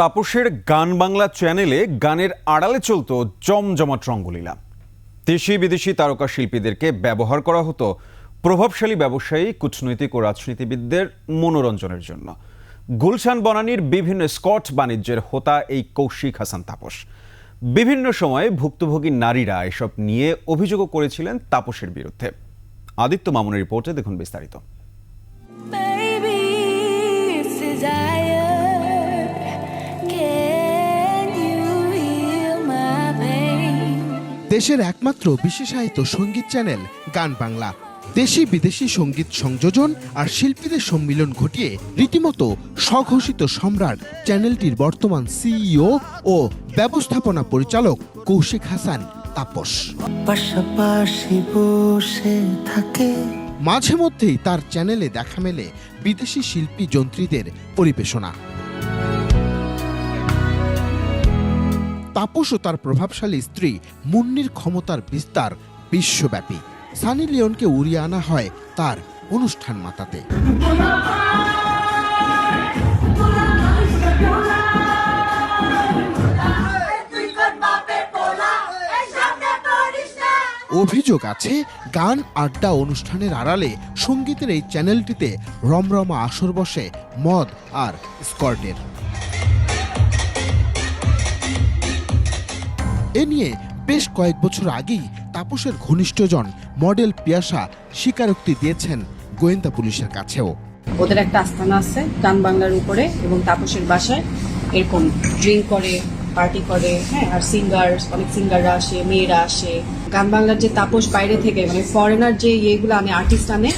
তাপসের গান বাংলা চ্যানেলে গানের আড়ালে চলতো জমজমাট রঙ্গলীলা। দেশি বিদেশি তারকা শিল্পীদেরকে ব্যবহার করা হতো প্রভাবশালী ব্যবসায়ী, কূটনৈতিক ও রাজনীতিবিদদের মনোরঞ্জনের জন্য। গুলশান বনানীর বিভিন্ন স্কট বাণিজ্যের হোতা এই কৌশিক হাসান তাপস। বিভিন্ন সময়ে ভুক্তভোগী নারীরা এসব নিয়ে অভিযোগও করেছিলেন তাপসের বিরুদ্ধে। আদিত্য মামুনের রিপোর্টে দেখুন বিস্তারিত। দেশের একমাত্র বিশেষায়িত সংগীত চ্যানেল গান বাংলা। দেশি বিদেশি সংগীত সংযোজন আর শিল্পীদের সম্মিলন ঘটিয়ে রীতিমতো স্বঘোষিত সম্রাট চ্যানেলটির বর্তমান সিইও ও ব্যবস্থাপনা পরিচালক কৌশিক হাসান তাপস। পাশাপাশি বসে থাকে। মাঝে মধ্যেই তার চ্যানেলে দেখা মেলে বিদেশি শিল্পী যন্ত্রীদের পরিবেশনা। তাপস ও তার প্রভাবশালী স্ত্রী মুন্নির ক্ষমতার বিস্তার বিশ্বব্যাপী। সানি লিওনকে উড়িয়ে আনা হয় তার অনুষ্ঠান মাতাতে। অভিযোগ আছে, গান, আড্ডা অনুষ্ঠানের আড়ালে সঙ্গীতের এই চ্যানেলটিতে রমরমা আসর বসে মদ আর স্কর্টের এ নিয়ে বেশ কয়েক বছর আগেই তাপসের ঘনিষ্ঠজন মডেল পিয়াসা স্বীকারোক্তি দিয়েছেন গোয়েন্দা পুলিশের কাছেও। ওদের একটা আস্থানা আছে গান বাংলার উপরে এবং তাপসের বাসায় এরকম ড্রিঙ্ক করে পার্টি করে হ্যাঁ আর সিঙ্গার অনেক সিঙ্গাররা আসে মেয়েরা আসে। গান বাংলার যে তাপস বাইরে থেকে মানে ফরেনার যে ইয়েগুলো আনে আর্টিস্ট আনে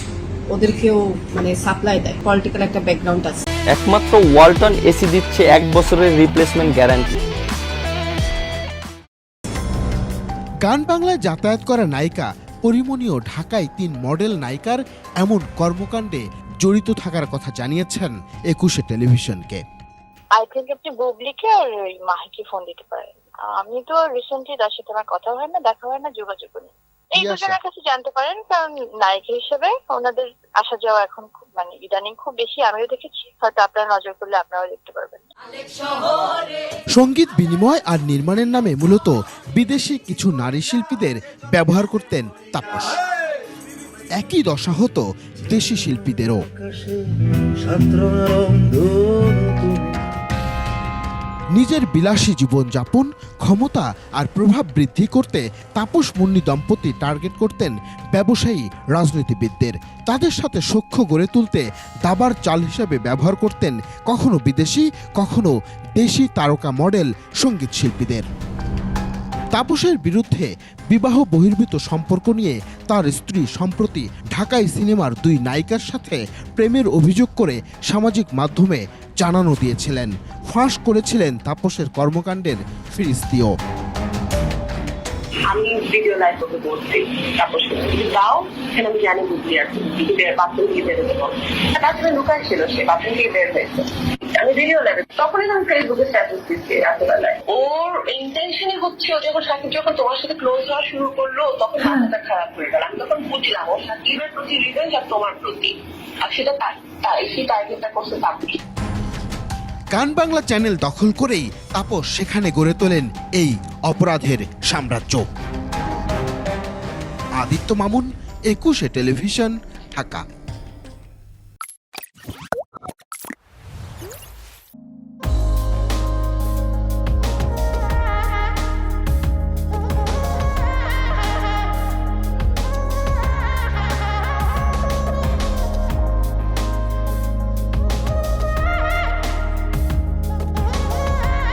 ওদেরকেও মানে সাপ্লাই দেয়। পলিটিক্যাল একটা ব্যাকগ্রাউন্ড আছে। একমাত্র ওয়ালটন এসি দিচ্ছে এক বছরের রিপ্লেসমেন্ট গ্যারান্টি গান বাংলায় যাতায়াত করা নায়িকা পরিমণি ও ঢাকায় তিন মডেল নায়িকার এমন কর্মকাণ্ডে জড়িত থাকার কথা জানিয়েছেন একুশে টেলিভিশনকে। আই থিঙ্ক আপনি বুবলিকে আর মাহিকে ফোন দিতে পারেন। আমি তো রিসেন্টলি তার সাথে আমার কথা হয় না, দেখা হয় না, যোগাযোগ নেই এই দুজনের কাছে জানতে পারেন কারণ নায়িকা হিসেবে ওনাদের আসা যাওয়া এখন খুব মানে ইদানিং খুব বেশি আমিও দেখেছি হয়তো আপনারা নজর করলে আপনারাও দেখতে পারবেন। সংগীত বিনিময় আর নির্মাণের নামে মূলত বিদেশি কিছু নারী শিল্পীদের ব্যবহার করতেন তাপস। একই দশা হতো দেশি শিল্পীদেরও। নিজের বিলাসী জীবনযাপন ক্ষমতা আর প্রভাব বৃদ্ধি করতে তাপস মুন্নি দম্পতি টার্গেট করতেন ব্যবসায়ী রাজনীতিবিদদের। তাদের সাথে সখ্য গড়ে তুলতে দাবার চাল হিসাবে ব্যবহার করতেন কখনো বিদেশি, কখনো দেশি তারকা মডেল সংগীত শিল্পীদের। তাপসের বিরুদ্ধে বিবাহ বহির্ভূত সম্পর্ক নিয়ে তার স্ত্রী সম্প্রতি ঢাকায় সিনেমার দুই নায়িকার সাথে প্রেমের অভিযোগ করে সামাজিক মাধ্যমে জানানো দিয়েছিলেন। ফাঁস করেছিলেন তাপসের কর্মকাণ্ডের ফিরিস্তিও। আমি ভিডিও লাইভ করতে বলছি তারপর যাও সেখানে আমি জানি বুঝলি আর কি। বের বাথরুম থেকে বেরোতে বল। তাছাড়া লুকার ছিল সে বাথরুম থেকে বের হয়েছে। আমি ভিডিও লাইভ তখনই আমি ফেসবুকে স্ট্যাটাস দিচ্ছি রাতেবেলায় ওর ইন্টেনশনই হচ্ছে ও যখন সাকিব যখন তোমার সাথে ক্লোজ হওয়া শুরু করল তখন মাথাটা খারাপ হয়ে গেল। আমি তখন বুঝলাম ও সাকিবের প্রতি রিভেঞ্জ আর তোমার প্রতি। আর সেটা তার তাই সেই টার্গেটটা করছে তাপস গান বাংলা চ্যানেল দখল করেই তাপস সেখানে গড়ে তোলেন এই অপরাধের সাম্রাজ্য। আদিত্য মামুন, একুশে টেলিভিশন, ঢাকা।